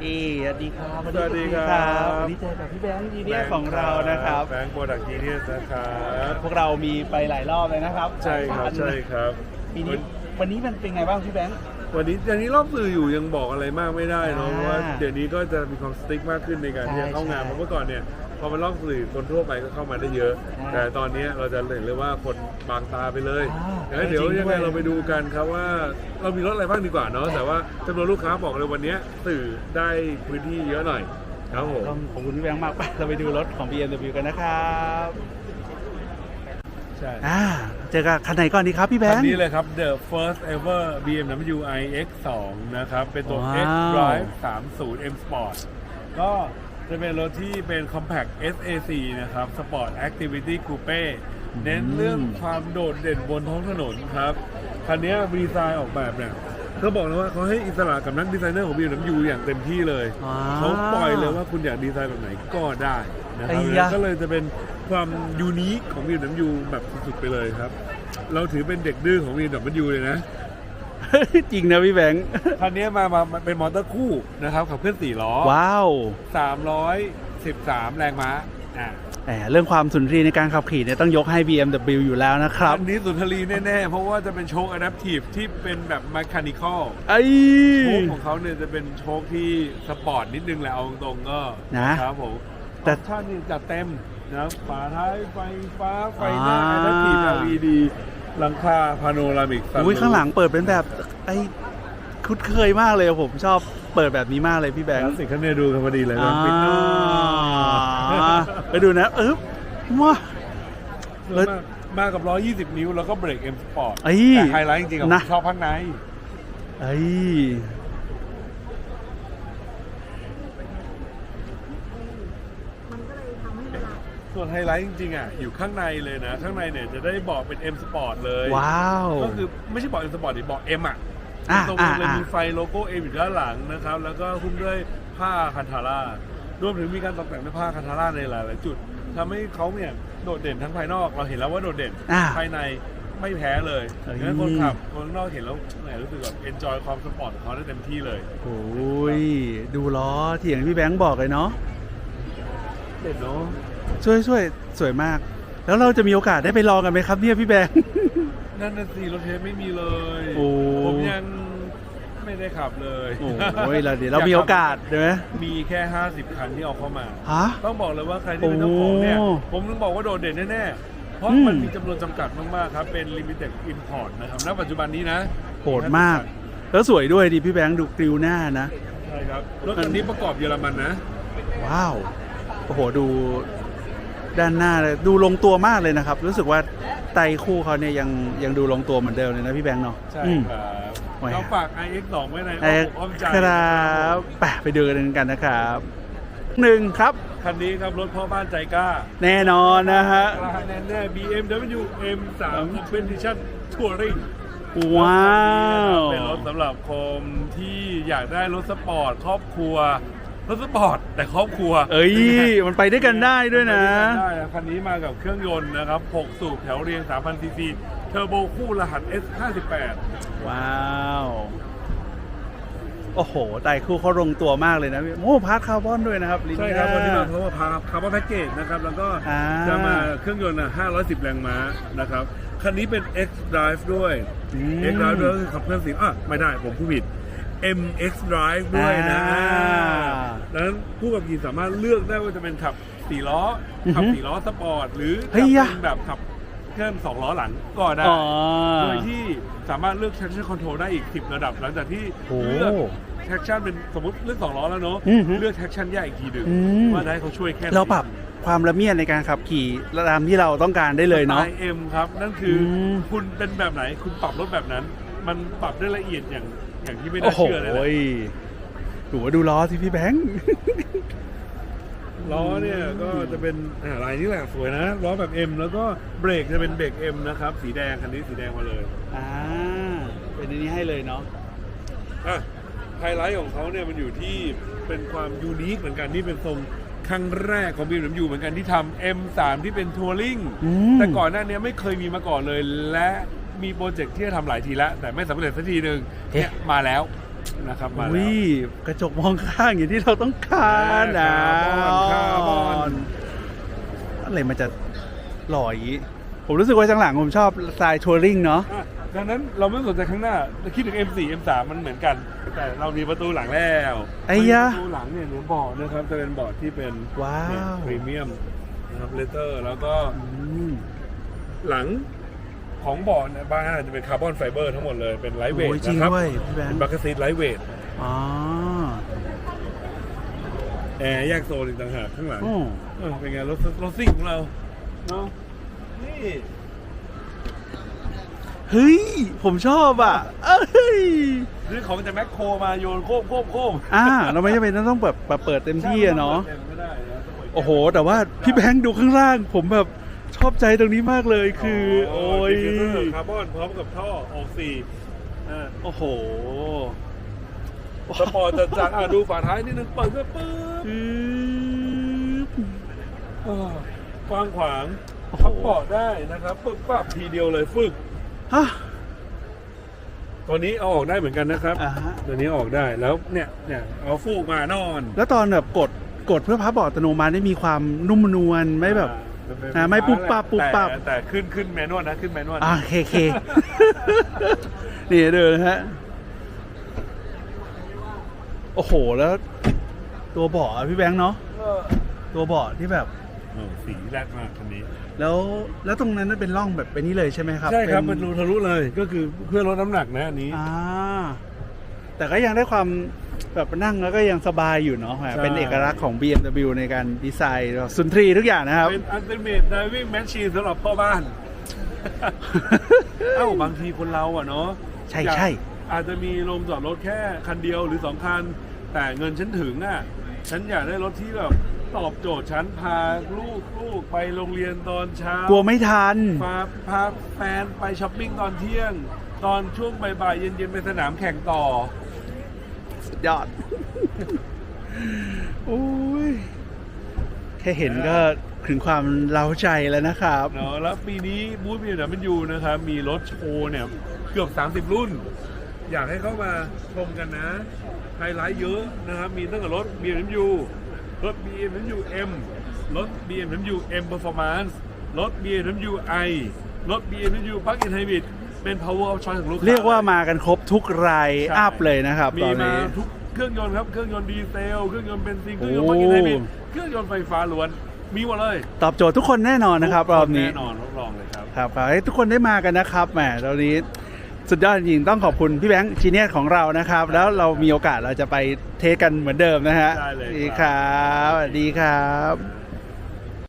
เอสวัสดีครับสวัสดีครับ วันนี้เจอกับพี่แบงค์ดีเนียของเรานะครับ แบงค์โปรดักต์จีเนียสนะครับพวกเรามีไปหลายรอบเลยนะครับใช่ครับหลายนใช่ครับปีนี้วันนี้มันเป็นไงบ้างพี่แบงค์วันนี้อย่างนี้รอบสื่ออยู่ยังบอกอะไรมากไม่ได้เนอะอ่าเพราะว่าเดี๋ยวนี้ก็จะมีความสติ๊กมากขึ้นในการที่จะเข้างานใช่เพราะเมื่อก่อนเนี่ย พอมันรอบสื่อคนทั่วไปก็เข้ามาได้เยอะอ่าแต่ตอนนี้เราจะเห็นเลยว่าคนบางตาไปเลยอ่างั้นเดี๋ยวจริงยังไงด้วยเราไปดูกันครับว่าเรามีรถอะไรบ้างดีกว่าเนาะแต่ว่าจำนวนลูกค้าบอกเลยวันนี้สื่อได้พื้นที่เยอะหน่อยครับผมต้องขอบคุณพี่แบงค์มากไปเราไปดูรถของ BMW กันนะครับใช่อ่าเจอกับคันไหนก่อนดีครับพี่แบคังนค์นี้เลยครับ the first ever BMW iX 2 นะครับ เป็นตัวว้าว X Drive 30 M Sport ก็ จะเป็นรถที่เป็น compact SAC นะครับ Sport Activity Coupe เน้นเรื่องความโดดเด่นบนท้องถนนครับคันนี้ดีไซน์ออกแบบเนี่ยเขาบอกเลยว่าเขาให้อิสระกับนักดีไซเนอร์ของ BMW อย่างเต็มที่เลยว้าวเขาปล่อยเลยว่าคุณอยากดีไซน์แบบไหนก็ได้นะครับไอ้ยะก็เลยจะเป็นความยูนิคของ BMW แบบสุดๆไปเลยครับ เราถือเป็นเด็กดื้อของ BMW เลยนะ จริงนะพี่แบงค์คันนี้มามามาเป็นมอเตอร์คู่นะครับขับเคลื่อน4ล้อ ว้าว313แรงม้าอะแหมเรื่องความสุนทรีในการขับขี่เนี่ยต้องยกให้ BMW อยู่แล้วนะครับ อันนี้สุนทรีแน่ ๆ เพราะว่าจะเป็นโชค Adaptive ที่เป็นแบบ Mechanical ไอ้โชคของเขาเนี่ยจะเป็นโชคที่สปอร์ตนิดนึงแหละเอาตรงๆก็นะครับผมแต่แต่ท่านนี่จัดเต็มนะฝาท้ายไฟฟ้าไฟหน้าอ่า Adaptive LED หลังคาพาโนรามิกอุ้ยข้างหลังเปิดเป็นแบบไอ้คุ้นเคยมากเลยอะผมชอบเปิดแบบนี้มากเลยพี่แบงคลาค์สสิกข้างในดูกันพอดีเลยอ่าปิดหน้าไปดูนะเออว้าส่วนมากมากับ 120 นิ้วแล้วก็เบรก M Sport เอ้ยแต่ไฮไลท์จริงๆอะผนะมชอบข้างในไอ้ มันก็เลยทำให้เวลา ส่วนไฮไลท์จริงๆอะอยู่ข้างในเลยนะ ข้างในเนี่ยจะได้บอกเป็น M Sport เลยว้าว ก็คือไม่ใช่บอก M Sport ดิบอก M อะอะตรงอะเลยอะ มีไฟโลโก้ M อยู่ด้านหลังนะครับ แล้วก็หุ้มด้วยผ้าคันทาร่ารวมถึงมีการตกแต่งด้วยผ้าคันทาร่าในหลายๆจุดทำให้เขาเนี่ยโดดเด่นทั้งภายนอกเราเห็นแล้วว่าโดดเด่น อะภายในไม่แพ้เลยเอ้ยดังนั้นคนขับคนข้างนอกเห็นแล้วแหมรู้สึกแบบเอนจอยความสปอร์ตของเขาได้เต็มที่เลย โอ้ยดูล้อที่อย่างที่พี่แบงค์บอกเลยเนาะ เด่นเนาะ ช่วยช่วยสวยมาก แล้วเราจะมีโอกาสได้ไปลองกันไหมครับเนี่ยพี่แบงค์ นั่นน่ะสิรถเทสไม่มีเลย โอ้ ผมยังไม่ได้ขับเลยโอ้ยเราเดี๋ยวเรามีโอกาสใช่ไหมมีแค่ 50 คันที่เอาเข้ามา ฮะ ต้องบอกเลยว่าใครที่เป็นเจ้าของเนี่ย โอ้ผมต้องบอกว่าโดดเด่นแน่ๆ เพราะอืม มันมีจำนวนจำกัดมากๆครับ เป็น limited import นะครับณปัจจุบันนี้นะโหดมาก แล้วสวยด้วยดิพี่แบงค์ดูกริวหน้านะ ใช่ครับ รถคันนี้ประกอบเยอรมันนะ ว้าว โอ้โห ดู ด้านหน้าเลยดูลงตัวมากเลยนะครับ รู้สึกว่าไตรคู่เขาเนี่ยยังยังดูลงตัวเหมือนเดิมเลยนะพี่แบงค์เนาะใช่อืม ครับไว้ เราฝาก iX 2 ไว้ในเอ่ออ้อมใจครับไปไปดูกันกันนะครับหนึ่งครับ คันนี้ครับรถพ่อบ้านใจกล้าแน่นอนนะฮะ กล้าแน่ๆ BMW M3 Competition Touring ว้าว เป็นรถสำหรับคนที่อยากได้รถสปอร์ตครอบครัว รถสปอร์ตแต่ครอบครัวเอ้ย มันไปด้วยกันได้ด้วยนะไปได้อะคันนี้มากับเครื่องยนต์นะครับ 6 สูบแถวเรียง 3,000ซีซีเทอร์โบคู่รหัส S58 ว้าว โอ้โหไตรคู่เขาลงตัวมากเลยนะพี่โอ้พาร์ทคาร์บอนด้วยนะครับลิ้ใช่ครับหาวันนี้มาเพราะว่าพาคาร์บอนแพ็กเกจนะครับ แล้วก็อ่า จะมาเครื่องยนต์อะ510 แรงม้านะครับ คันนี้เป็น X Drive ด้วย อืม X Drive ด้วยก็คือขับเคลื่อนสีอะไม่ได้ผมพูดผิด MX Drive ด้วยนะอ่าดังนั้นผู้ขับขี่สามารถเลือกได้ว่าจะเป็นขับสี่ล้ออือฮึขับสี่ล้อสปอร์ต หรือเฮ้จะยยะ เป็นแบบขับเคลื่อนสองล้อหลังก็ได้ อ๋อ โดยที่สามารถเลือก traction control ได้อีก 10 ระดับ หลังจากที่โอ้เลือก traction เป็นสมมติเลือกสองล้อแล้วเนาะอือฮึเลือก traction แยกอีกทีหนึ่งอืม ว่าจะให้เขาช่วยแค่ไหนเราปรับความละเมียดในการขับขี่ตามที่เราต้องการได้เลยเนาะสไตล์ M ครับ นั่นคืออม คุณเป็นแบบไหนคุณปรับรถแบบนั้น มันปรับได้ละเอียดอย่าง อย่างที่ไม่โอ้น่าโหเชื่อเลยนะดูว่าดูล้อที่พี่แบงค์ ล้อเนี่ยก็จะเป็นอ่าลายนี้แหละสวยนะล้อแบบ M แล้วก็เบรกจะเป็นเบรก M นะครับสีแดงคันนี้สีแดงมาเลยอ่า เป็นอันนี้ให้เลยเนาะ อะไฮไลท์ของเขาเนี่ยมันอยู่ที่เป็นความยูนิคเหมือนกันนี่เป็นทรงครั้งแรกของ BMW เหมือนกันที่ทำ M3 ที่เป็นทัวริงอืม แต่ก่อนหน้านี้ไม่เคยมีมาก่อนเลยและ มีโปรเจกต์ที่จะทำหลายทีแล้ว แต่ไม่สำเร็จสักทีหนึ่งเนี่ยมาแล้วนะครับมาแล้ว วิกระจกมองข้างอย่างที่เราต้องการนะคาร์บอนคาร์บอน อะไรมันจะหล่ออย่างนี้ผมรู้สึกว่าจังหลังผมชอบสไตล์ทัวริงเนาะ อะดังนั้นเราไม่สนใจข้างหน้าคิดถึง M4 M3 มันเหมือนกัน แต่เรามีประตูหลังแล้วไอ้ยะประตูหลังเนี่ยหรือเบาะนะครับจะเป็นเบาะที่เป็นว้าว พรีเมียมนะครับเลเตอร์แล้วก็ อืมหลัง ของเบาะเนี่ยบ้านจะเป็นคาร์บอนไฟเบอร์ทั้งหมดเลยเป็นไลท์เวทโอ้ยจริงนะครับด้วยพี่แบงเป็นค์บัคเกอร์ซีทไลท์เวทอ๋อแอร์แยกโซนอีกต่างหากข้างหลัง โอ้เออเป็นไงรถรถซิ่งของเราเนาะนี่ เฮ้ย ผมชอบอะเอ้ยซื้อของจากแมคโครมาโยนโค้มโค้มโค้มอ่า เราไม่จำเป็นต้องแบบเปิดเต็มที่อะเนาะ ไม่ได้นะต้องเปิดโอ้โห แต่ว่าพี่แบงค์ดูข้างล่าง ผมแบบ ชอบใจตรงนี้มากเลยคือ โอ้ยดิฟฟิวเซอร์คาร์บอนพร้อมกับท่อออกสี่อ่าโอ้โหสปอร์ตจัดๆอะดูฝาท้ายนิดนึงเปิดก็ปึ๊บอืมอ่ากว้างขวางโอ้โหพับเบาะได้นะครับปึ๊บปั๊บทีเดียวเลยฟึกฮะตัวนี้เอาออกได้เหมือนกันนะครับอ่าฮะตัวนี้เอาออกได้แล้วเนี่ยเนี่ยเอาฟูกมานอน แล้วตอนแบบกดกดเพื่อพับเบาะอัตโนมัติได้มีความนุ่มนวลไม่แบบ อ่าไม่ปุ๊บปั๊บปุ๊บปั๊บ แต่แต่ขึ้นขึ้นแมนนวลนะ ขึ้นแมนนวลอ่าเคเค นี่เดินฮะ โอ้โหแล้ว ตัวเบาะอะพี่แบงค์เนาะเออตัวเบาะที่แบบ โอ้สีแรกมากคันนี้แล้วแล้วตรงนั้นเป็นร่องแบบเป็นนี้เลยใช่ไหมครับใช่ครับเป็มันรูทะลุเลยก็คือเพื่อลดน้ำหนักนะอันนี้ อ่า แต่ก็ยังได้ความแบบนั่งแล้วก็ยังสบายอยู่เนาะแหมใช่ เป็นเอกลักษณ์ของ BMW ในการดีไซน์สุนทรีย์ทุกอย่างนะครับ เป็นอัลติเมทไดวิ่งแมชชีนสำหรับพ่อบ้าน เอ้าบางทีคนเราอะเนาะใช่อยากใช่ อาจจะมีโรงจอดรถแค่คันเดียวหรือสองคัน แต่เงินฉันถึงอะฉันอยากได้รถที่แบบตอบโจทย์ฉันพาลูกลูกไปโรงเรียนตอนเช้ากลัวไม่ทัน พาพาแฟนไปช้อปปิ้งตอนเที่ยง ตอนช่วงบ่ายๆเย็นๆไปสนามแข่งต่อ สุดยอด โอ้ย แค่เห็นก็ถึงความเล้าใจแล้วนะครับ เนาะแล้วปีนี้บูธบีเอ็มยูนะครับ มีรถโชว์เนี่ย เกือบ 30 รุ่น อยากให้เข้ามาชมกันนะ ไฮไลท์เยอะนะครับ มีตั้งแต่รถ BMW รถ BMW M รถ BMW M Performance รถ BMW i รถ BMW Plug-in Hybrid เป็น power of choice ของลูกค้าเรียกว่ามากันครบทุกรายใช่อัพเลยนะครับมีตอนมานี้ ทุกเครื่องยนต์ครับ เครื่องยนต์ดีเซล เครื่องยนต์เบนซิน เครื่องยนต์โอ้ Plug-in Hybrid เครื่องยนต์ไฟฟ้าล้วน มีหมดเลยตอบโจทย์ทุกคนแน่นอนนะครับรอบนี้ แน่นอนรับรองเลยครับ ครับขอให้ทุกคนได้มากันนะครับแหมตอนนี้สุดยอดจริงๆต้องขอบคุณพี่แบงค์จีเนียสของเรานะครับ แล้วเรามีโอกาสเราจะไปเทสกันเหมือนเดิมนะฮะได้เลยครับ ดีครับสวัสดีครับ